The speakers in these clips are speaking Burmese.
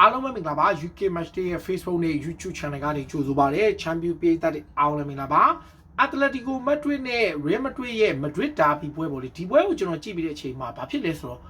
အားလုံးပဲမင်္ဂလာပါ UK Match Day ရဲ့ Facebook နဲ့ YouTube Channel ကနေကြိုဆိုပါရစေ Champion ပြည်သက်တွေအားလုံးလည်းမင်္ဂလာပါ Atletico Madrid နဲ့ Real Madrid ရဲ့ Madrid Derby ပွဲပေါ့လေဒီပွဲကိုကျွန်တော်ကြည့်ပြီးတဲ့အချိန်မှာဘာဖြစ်လဲဆိုတော့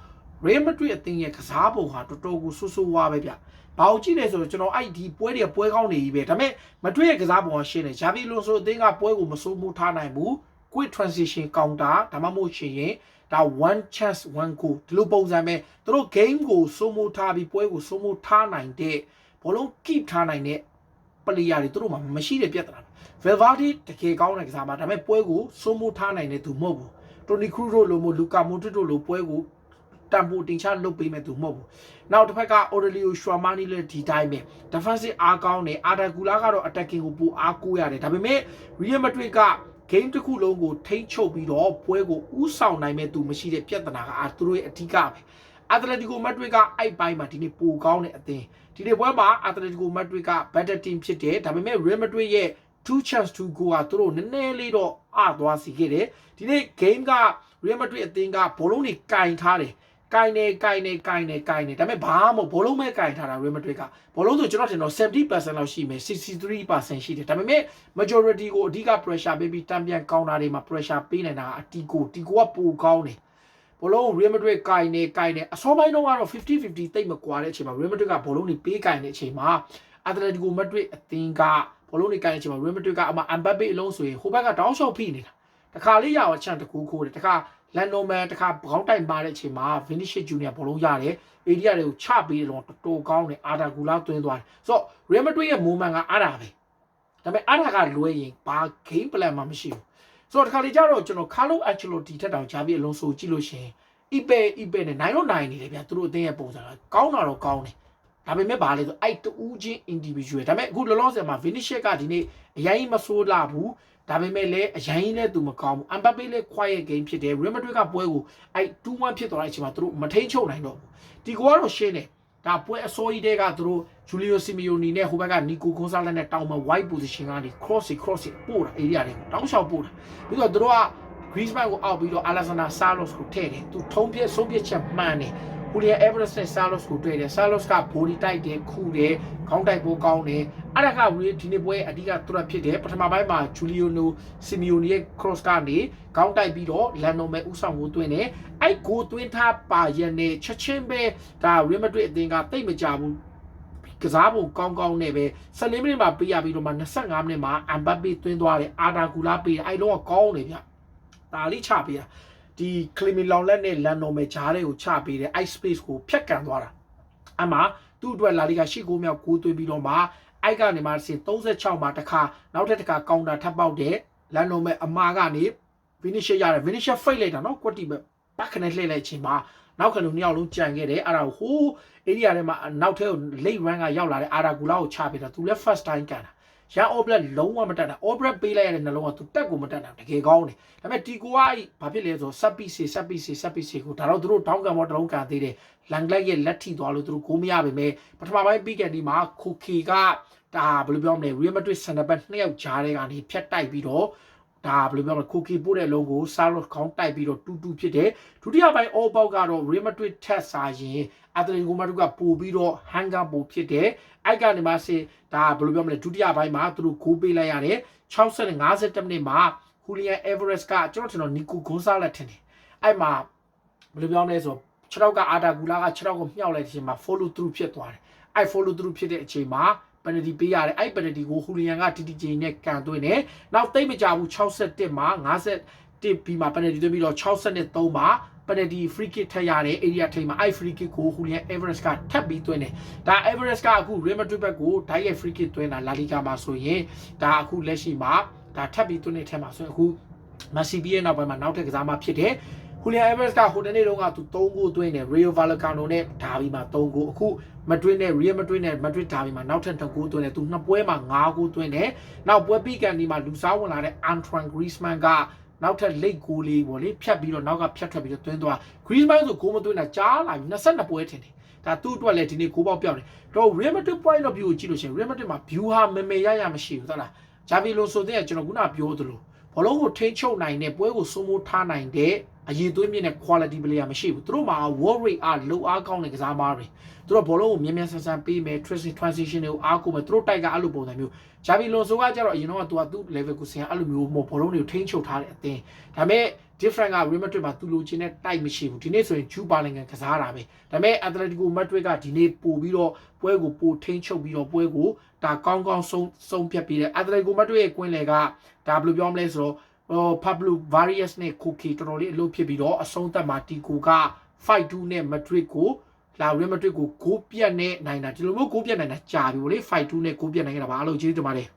Real Madrid အသင်းရဲ့ကစားပုံဟာတော်တော်ကိုဆူဆူဝါပဲဗျ။ဘာလို့ကြည့်လဲဆိုတော့ကျွန်တော်အဲ့ဒီပွဲတွေပွဲကောင်းနေပြီပဲ။ဒါပေမဲ့ Madrid ရဲ့ကစားပုံကရှင်းတယ်။ Xavi Alonso အသင်းကပွဲကိုမစိုးမိုးထားနိုင်ဘူး။ quick transition counter ဒါမှမဟုတ်ရှင်ရင် ဒါ one chance one goal ဒီလိုပုံစံပဲသူတို့ game ကိုစိုးမိုးထားပြီးပွဲကိုစိုးမိုးထားနိုင်တဲ့ဘောလုံး keep ထားနိုင်တဲ့ player တွေသူတို့မှမရှိတဲ့ပြဿနာ Valverde တကယ်ကောင်းတဲ့ကစားမှာဒါပေမဲ့ပွဲကိုစိုးမိုးထားနိုင်တဲ့သူမဟုတ်ဘူး။ Toni Kroos တို့လိုမျိုး Luka Modric တို့လိုပွဲကိုတန်ဖိုးတင်ချလုပ်ပေးမဲ့သူမဟုတ်ဘူး။နောက်တစ်ဖက်က Aurelio Tchouamani လည်းဒီတိုင်းပဲ defensive အားကောင်းတယ်။ Arda Güler ကတော့ attacking ကိုပိုအားကိုးရတယ်။ဒါပေမဲ့ Real Madrid က game တစ်ခုလုံးကိုထိန်းချုပ်ပြီးတော့ပွဲကိုဥဆောင်နိုင်မဲ့သူမရှိတဲ့ပြဿနာကအာသူတို့ရဲ့အဓိကပဲ။ Atletico Madrid ကအဲ့ပိုင်းမှာဒီနေ့ပိုကောင်းတဲ့အသင်းဒီနေ့ပွဲမှာ Atletico Madrid က better team ဖြစ်တယ်ဒါပေမဲ့ Real Madrid ရဲ့ two chance to go ကသူတို့နည်းနည်းလေးတော့အသွားစီခဲ့တယ်ဒီနေ့ game က Real Madrid အသင်းကဘောလုံးတွေကင်ထားတယ် ကင်နေကင်နေကင်နေကင်နေဒါပေမဲ့ဘာမှမဘောလုံးပဲကင်ထားတာ Real Madrid ကဘောလုံးဆိုကျွန်တော်ထင်တော့70%လောက်ရှိမယ်63%ရှိတယ်ဒါပေမဲ့ majority ကိုအဓိက pressure ပေးပြီးတံပြန်ကောင်းတာတွေမှာ pressure ပေးနေတာအတီကိုတီကိုကပိုကောင်းတယ်ဘောလုံး Real Madrid ကင်နေကင်နေအစောပိုင်းတော့ကတော့50-50တိတ်မကွာတဲ့အချိန်မှာ Real Madrid ကဘောလုံးတွေပေးကင်တဲ့အချိန်မှာ Atletico Madrid အသင်းကဘောလုံးတွေကင်တဲ့အချိန်မှာ Real Madrid ကအမှ Mbappe အလုံးဆိုရင်ဟိုဘက်ကတောင်းလျှောက်ဖိနေတာတခါလေးရအောင်ချန်တကူခိုးတယ်တခါ လန်နိုမန်တခါခေါင်းတိုင်ပါတဲ့အချိန်မှာ Vinicius Junior ဘောလုံးရတယ်အေဒီယာတွေကိုချပေးတယ်လို့တော်တော်ကောင်းတယ်အာဒါဂူလာသွင်းသွားတယ်ဆိုတော့ Real Madrid ရဲ့ moment ကအားတာပဲဒါပေမဲ့အားတာကလွဲရင်ဘာ game plan မှမရှိဘူးဆိုတော့တခါလေကျတော့ကျွန်တော် Carlo Ancelotti ထက်တောင်ဂျာဗီအလုံးဆိုကြည့်လို့ရှိရင် Ipe Ipe နဲ့နိုင်တော့နိုင်နေတယ်ဗျာသူတို့အသင်းရဲ့ပုံစံကကောင်းတာတော့ကောင်းတယ်ဒါပေမဲ့ဗာလေဆိုအဲ့တူးချင်း individual ဒါပေမဲ့အခုလောလောဆယ်မှာ Vinicius ကဒီနေ့အရင်မဆိုးလာဘူး ဒါပေမဲ့လည်းအရင်လည်းသူမကောင်းဘူး Mbappe လည်း quiet game ဖြစ်တယ် Real Madrid ကပွဲကိုအဲ့2-1ဖြစ်သွားတဲ့အချိန်မှာသူတို့မထိန်ချုပ်နိုင်တော့ဘူးဒီကောကတော့ရှင်းတယ်ဒါပွဲအစိုးရတဲ့ကသူတို့ Julio Simeone နဲ့ဟိုဘက်က Nico Gonzalez နဲ့တောင်းမှာ wide position ကနေ cross cross ပို့တာ area တွေကိုတောင်းလျှောက်ပို့တာပြီးတော့သူတို့က Griezmann ကိုအောက်ပြီးတော့ Alexander Salos ကိုထည့်တယ်သူထုံးပြဆုံးပြချက်မှန်တယ် Julian Alvarez နဲ့ Salos ကိုတွေ့တယ် Salos က body တိုက်တယ်ခုတယ်ခေါင်းတိုက်ပိုးကောင်းတယ်အဲ့ဒါကဒီနေ့ပွဲအဓိကသူရဖြစ်တယ်ပထမပိုင်းမှာ Giuliano Simeone ရဲ့ cross ကနေခေါင်းတိုက်ပြီးတော့ Lando မဲ့ဥဆောင်ကိုတွင်းတယ်အဲ့ကိုတွင်းထားပါရနဲ့ချက်ချင်းပဲဒါ Real Madrid အသင်းကတိတ်မကြဘူးကစားပုံကောင်းကောင်းနဲ့ပဲ14မိနစ်မှာပေးရပြီးတော့မှ25မိနစ်မှာ Mbappe သွင်းသွားတယ်အာဒါဂူလာပေးတယ်အဲ့လုံးကကောင်းတယ်ဗျဒါလေးချပေးတာ ဒီကလီမီလောင်လက်နဲ့လန်နိုမယ်ဂျားတွေကိုချပေးတယ် ice space ကိုဖျက်ကန်သွားတာအမှသူ့အတွက်လာလီဂါရှိကိုမြောက်ကိုသွင်းပြီးတော့မှအိုက်ကနေမှဆင်36မှာတစ်ခါနောက်ထပ်တစ်ခါကောင်တာထပ်ပေါက်တယ်လန်နိုမယ်အမာကနေဗီနီရှယ်ရတယ်ဗီနီရှယ်ဖိတ်လိုက်တာနော်ကွက်တီပဲပတ်ခနဲ့လှည့်လိုက်ချင်းမှာနောက်ခဏနှစ်ယောက်လုံးကြံခဲ့တယ်အဲ့ဒါဟိုးအေရီယာထဲမှာနောက်ထဲကို late run ကရောက်လာတဲ့အာရာဂူလာကိုချပေးတာသူလည်း first time ကန်တာ ရန်အော်ဘလက်လုံးဝမတက်တာအော်ဘလက်ပေးလိုက်ရတဲ့နှလုံးကသူတက်ကိုမတက်တာတကယ်ကောင်းတယ်ဒါပေမဲ့တီကိုကအဲ့ဘာဖြစ်လဲဆိုဆက်ပီစီဆက်ပီစီဆက်ပီစီကိုဒါတော့သူတို့တောင်းကံမောတလုံးကန်သေးတယ်လန်ဂလက်ရဲ့လက်ထိသွားလို့သူတို့ကိုမရပါပဲပထမပိုင်းပြီးကန်ဒီမှာခိုခီကဒါဘယ်လိုပြောမလဲ Real Madrid center back နှစ်ယောက်ကြားထဲကနေဖြတ်တိုက်ပြီးတော့ ဒါဘယ်လိုပြောမလဲကိုကီပို့တဲ့လုံးကိုဆာလော့ခေါင်းတိုက်ပြီးတော့တူတူဖြစ်တယ်ဒုတိယပိုင်းအောပေါက်ကတော့ Real Madrid ထက်စားရင်အတလီကိုမာဒူကပို့ပြီးတော့ဟန်ကာပို့ဖြစ်တယ်အိုက်ကနေမှစေဒါဘယ်လိုပြောမလဲဒုတိယပိုင်းမှာသူတို့ဂိုးပေးလိုက်ရတယ်60နဲ့50မိနစ်မှာ Julian Alvarez ကကျွန်တော်ထင်တော့ Nico Gonzalez ထင်တယ်အဲ့မှာဘယ်လိုပြောမလဲဆိုခြေထောက်ကအာတာဂူလာကခြေထောက်ကိုမြှောက်လိုက်တဲ့အချိန်မှာ follow through ဖြစ်သွားတယ်အဲ့ follow through ဖြစ်တဲ့အချိန်မှာ ပနတီပေးရတယ်အဲ့ပနတီကိုဟူလီယန်ကတီတီဂျင်းနဲ့ကန်သွင်းတယ်နောက်တိတ်မကြဘူး61မှာ50ပြီးမှာပနတီသွင်းပြီးတော့63မှာပနတီ free kick ထက်ရတယ် area ထိပ်မှာအဲ့ free kick ကိုဟူလီယန် Everest ကထပ်ပြီးသွင်းတယ်ဒါ Everest ကအခု Real Madrid ဘက်ကို direct free kick သွင်းတာ La Liga မှာဆိုရင်ဒါအခုလက်ရှိမှာဒါထပ်ပြီးသွင်းတဲ့ထဲမှာဆိုရင်အခု Messi ပြီးရဲ့နောက်ပိုင်းမှာနောက်ထပ်ကစားမှဖြစ်တယ်ဟူ လီယန်အဗရက်စ်ကဟိုတနေ့တုန်းကသူ3ဂိုးသွင်းတယ်ရီယိုဗာလကာနိုနဲ့ဒါဘီမှာ3ဂိုးအခုမဒရစ်နဲ့ရီယယ်မဒရစ်နဲ့မဒရစ်ဒါဘီမှာနောက်ထပ်2ဂိုးသွင်းတယ်သူနှစ်ပွဲမှာ5ဂိုးသွင်းတယ်နောက်ပွဲပြီးကန်ဒီမှာလူစားဝင်လာတဲ့အန်ထရန်ဂရီးစ်မန်ကနောက်ထပ်လိတ်ဂိုးလေးပေါ့လေဖြတ်ပြီးတော့နောက်ကဖြတ်ထွက်ပြီးတော့သွင်းသွားဂရီးစ်မန်ဆိုဂိုးမသွင်းတာကြားလာပြီ22ပွဲထင်တယ်ဒါသူ့အတွက်လည်းဒီနေ့ဂိုးပေါက်ပြောက်တယ်တော့ Real Madrid point of view ကိုကြည့်လို့ရှိရင် Real Madrid မှာ view ဟာမမေရရမရှိဘူးသလားဂျာဗီလိုဆိုတဲ့ကျွန်တော်ခုနပြောသလိုဘဘောလုံးကိုထိန်းချုပ်နိုင်တဲ့ပွဲကိုစိုးမိုးထားနိုင်တဲ့ အရင်သွေးမြင့်တဲ့ quality player မရှိဘူးသူတို့မှာ war rate အားလိုအားကောင်းတဲ့ကစားသမားတွေသူတို့ဘောလုံးကိုမြန်မြန်ဆန်ဆန်ပေးမယ် transition တွေကိုအားကိုမယ်သူတို့တိုက်ကအဲ့လိုပုံစံမျိုးဂျာဗီလွန်ဆိုကကြတော့အရင်တော့ကသူကသူ့ level ကိုဆင်အဲ့လိုမျိုးမဟုတ်ဘောလုံးတွေကိုထိန်းချုပ်ထားတဲ့အသင်းဒါပေမဲ့ different က Real Madrid မှာသူလိုချင်တဲ့ type မရှိဘူးဒီနေ့ဆိုရင် Juve Bellingham ကစားတာပဲဒါပေမဲ့ Atletico Madrid ကဒီနေ့ပို့ပြီးတော့ပွဲကိုပို့ထိန်းချုပ်ပြီးတော့ပွဲကိုဒါကောင်းကောင်းဆုံးဆုံးဖြတ်ပြီးတဲ့ Atletico Madrid ရဲ့ကွင်းလေကဒါဘယ်လိုပြောမလဲဆိုတော့ ဟို Pablo Varias နဲ့ Koke တော်တော်လေးအလုပ်ဖြစ်ပြီးတော့အဆုံးသက်မှာတီကိုက5-2နဲ့ Madrid ကိုလာ Real Madrid ကိုဂိုးပြတ်နဲ့နိုင်တာဒီလိုမျိုးဂိုးပြတ်နိုင်တာကြာပြီဗောလေ5-2နဲ့ဂိုးပြတ်နိုင်ခဲ့တာပါအားလုံးကျေးဇူးတင်ပါတယ်